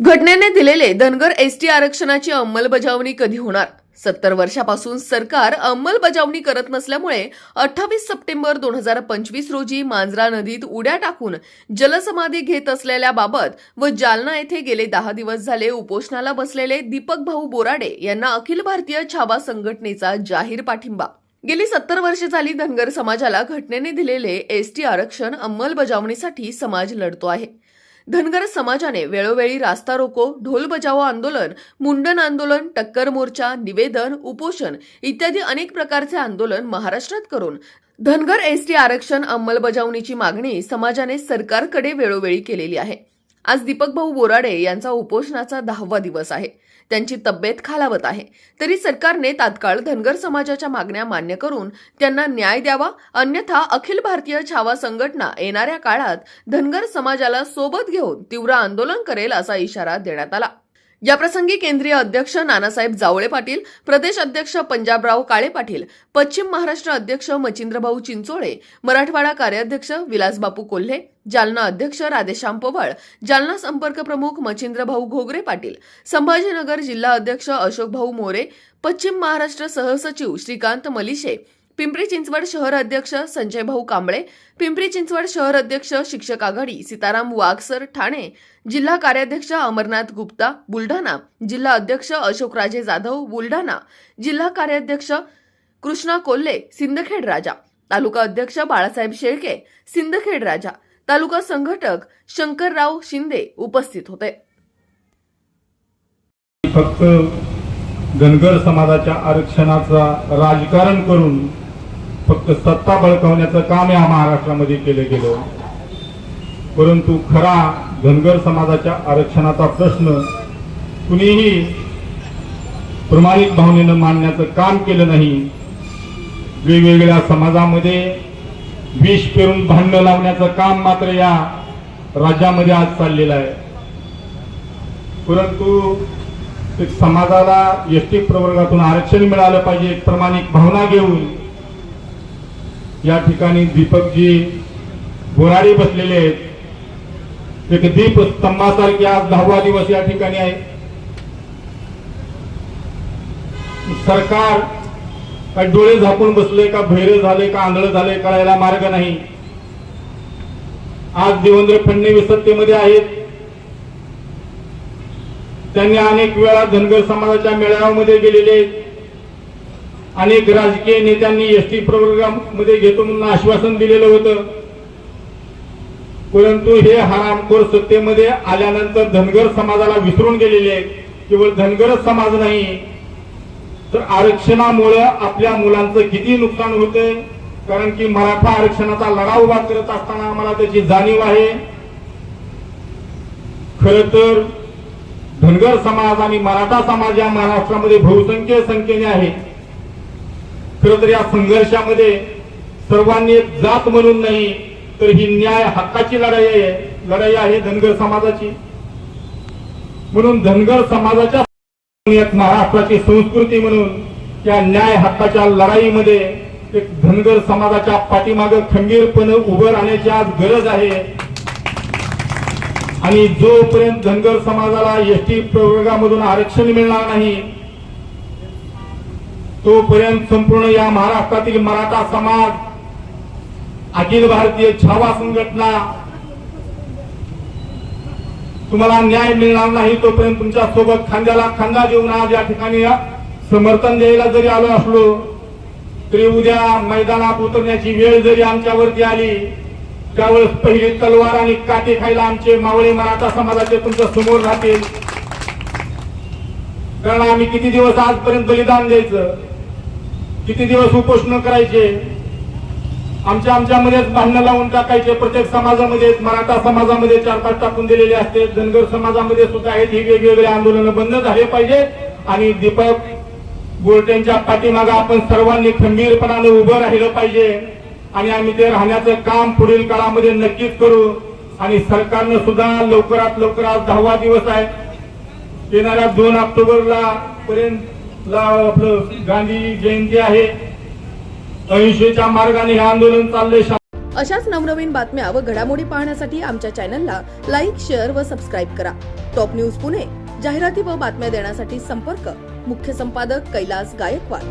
घटनेने दिलेले धनगर एसटी आरक्षणाची अंमलबजावणी कधी होणार? सत्तर वर्षापासून सरकार अंमलबजावणी करत नसल्यामुळे अठ्ठावीस सप्टेंबर दोन हजार पंचवीस रोजी मांजरा नदीत उड्या टाकून जलसमाधी घेत असलेल्या बाबत व जालना येथे गेले दहा दिवस झाले उपोषणाला बसलेले दीपक भाऊ बोराडे यांना अखिल भारतीय छावा संघटनेचा जाहीर पाठिंबा. गेली सत्तर वर्षे झाली धनगर समाजाला घटनेने दिलेले एसटी आरक्षण अंमलबजावणीसाठी समाज लढतो आहे. धनगर समाजाने वेळोवेळी रास्ता रोको ढोल बजावो आंदोलन मुंडन आंदोलन टक्कर मोर्चा निवेदन उपोषण इत्यादी अनेक प्रकारचे आंदोलन महाराष्ट्रात करून धनगर एसटी आरक्षण अंमलबजावणीची मागणी समाजाने सरकारकडे वेळोवेळी केलेली आहे. आज दीपक भाऊ बोराडे यांचा उपोषणाचा दहावा दिवस आहे. त्यांची तब्येत खालावत आहे. तरी सरकारने तात्काळ धनगर समाजाच्या मागण्या मान्य करून त्यांना न्याय द्यावा अन्यथा अखिल भारतीय छावा संघटना येणाऱ्या काळात धनगर समाजाला सोबत घेऊन तीव्र आंदोलन करेल असा इशारा देण्यात आला. याप्रसंगी केंद्रीय अध्यक्ष नानासाहेब जावळे पाटील प्रदेश अध्यक्ष पंजाबराव काळे पाटील पश्चिम महाराष्ट्र अध्यक्ष मचिंद्रभाऊ चिंचोळे मराठवाडा कार्याध्यक्ष विलासबापू कोल्हे जालना अध्यक्ष राधेश्याम पवळ जालना संपर्क प्रमुख मचिंद्रभाऊ घोगरे पाटील संभाजीनगर जिल्हा अध्यक्ष अशोकभाऊ मोरे पश्चिम महाराष्ट्र सहसचिव श्रीकांत मलिशे पिंपरी चिंचवड शहर अध्यक्ष संजय भाऊ कांबळे पिंपरी चिंचवड शहर अध्यक्ष शिक्षक आघाडी सीताराम वाघसर ठाणे जिल्हा कार्याध्यक्ष अमरनाथ गुप्ता बुलढाणा जिल्हा अध्यक्ष अशोकराजे जाधव बुलढाणा जिल्हा कार्याध्यक्ष कृष्णा कोल्हे सिंदखेड राजा तालुका अध्यक्ष बाळासाहेब शेळके सिंदखेड राजा तालुका संघटक शंकरराव शिंदे उपस्थित होते. फक्त धनगर समाजाच्या आरक्षणाचा राजकारण करून फक्त सत्ता बळकावण्याचं काम या महाराष्ट्रामध्ये केलं गेलं. परंतु खरा धनगर समाजाच्या आरक्षणाचा प्रश्न कुणीही प्रमाणिक भावनेनं मांडण्याचं काम केलं नाही. वेगवेगळ्या समाजामध्ये विष पेरून भांडणं लावण्याचं काम मात्र या राज्यामध्ये आज चाललेलं आहे. परंतु एक समाजाला एस टी प्रवर्गातून आरक्षण मिळालं पाहिजे एक भावना घेऊन या ठिकाणी दीपकजी बोराडे बसलेले आहेत. एक दीप स्तंभासारखे आज दहावा दिवस या ठिकाणी आहे. सरकार काय डोळे झाकून बसले का भैर झाले का आंधळ झाले कळायला मार्ग नाही. आज देवेंद्र फडणवीस सत्तेमध्ये आहेत. त्यांनी अनेक वेळा धनगर समाजाच्या मेळाव्यामध्ये गेलेले आहेत. अनेक राजकीय नेत्यांनी एस टी प्रवर्गामध्ये घेतो म्हणून आश्वासन दिलेलं होतं. परंतु हे हरामखोर सत्तेमध्ये आल्यानंतर धनगर समाजाला विसरून गेलेले आहेत. केवळ धनगरच समाज नाही तर आरक्षणामुळे आपल्या मुलांचं किती नुकसान होतंय? कारण की मराठा आरक्षणाचा लढा उभा करत असताना आम्हाला त्याची जाणीव आहे. खर तर धनगर समाज आणि मराठा समाज या महाराष्ट्रामध्ये बहुसंख्य संख्येने आहे खर तर या संघर्षामध्ये सर्वांनी एक जात म्हणून नाही तर ही न्याय हक्काची लढाई आहे. लढाई आहे धनगर समाजाची. म्हणून धनगर समाजाच्या महाराष्ट्राची संस्कृती म्हणून या न्याय हक्काच्या लढाईमध्ये एक धनगर समाजाच्या पाठीमाग खंबीरपणे उभं राहण्याची आज गरज आहे. आणि जोपर्यंत धनगर समाजाला एस टी प्रवर्गामधून आरक्षण मिळणार नाही तोपर्यंत संपूर्ण या महाराष्ट्रातील मराठा समाज अखिल भारतीय छावा संघटना तुम्हाला न्याय मिळणार नाही तोपर्यंत तुमच्यासोबत खांद्याला खांदा देऊन आज या ठिकाणी समर्थन द्यायला जरी आलो असलो तरी उद्या मैदानात उतरण्याची वेळ जरी आमच्यावरती आली त्यावेळेस पहिली तलवार आणि काटे खायला आमचे मावळे मराठा समाजाचे तुमच्यासमोर राहतील. कारण आम्ही किती दिवस आजपर्यंत बलिदान द्यायचं? किती दिवस उपोषण करायचे? आमच्या आमच्यामध्येच भांडणं लावून टाकायचे. प्रत्येक समाजामध्ये मराठा समाजामध्ये चार पाच टाकून दिलेले असते. धनगर समाजामध्ये सुद्धा आहेत. ही वेगवेगळे आंदोलन बंद झाले पाहिजे. आणि दीपक बोलट्यांच्या पाठीमागं आपण सर्वांनी खंबीरपणाने उभं राहिलं पाहिजे. आणि आम्ही ते राहण्याचं काम पुढील काळामध्ये नक्कीच करू. आणि सरकारनं सुद्धा लवकरात लवकर आज दहावा दिवस आहे. येणाऱ्या दोन ऑक्टोबरला पर्यंत ला आपलं गांधी जयंती आहे? अहिंसेच्या मार्गाने हे आंदोलन चालले अशाच नवनवीन बातम्या व घडामोडी पाहण्यासाठी आमच्या चॅनलला लाईक शेअर व सबस्क्राईब करा. टॉप न्यूज पुणे जाहिराती व बातम्या देण्यासाठी संपर्क मुख्य संपादक कैलास गायकवाड.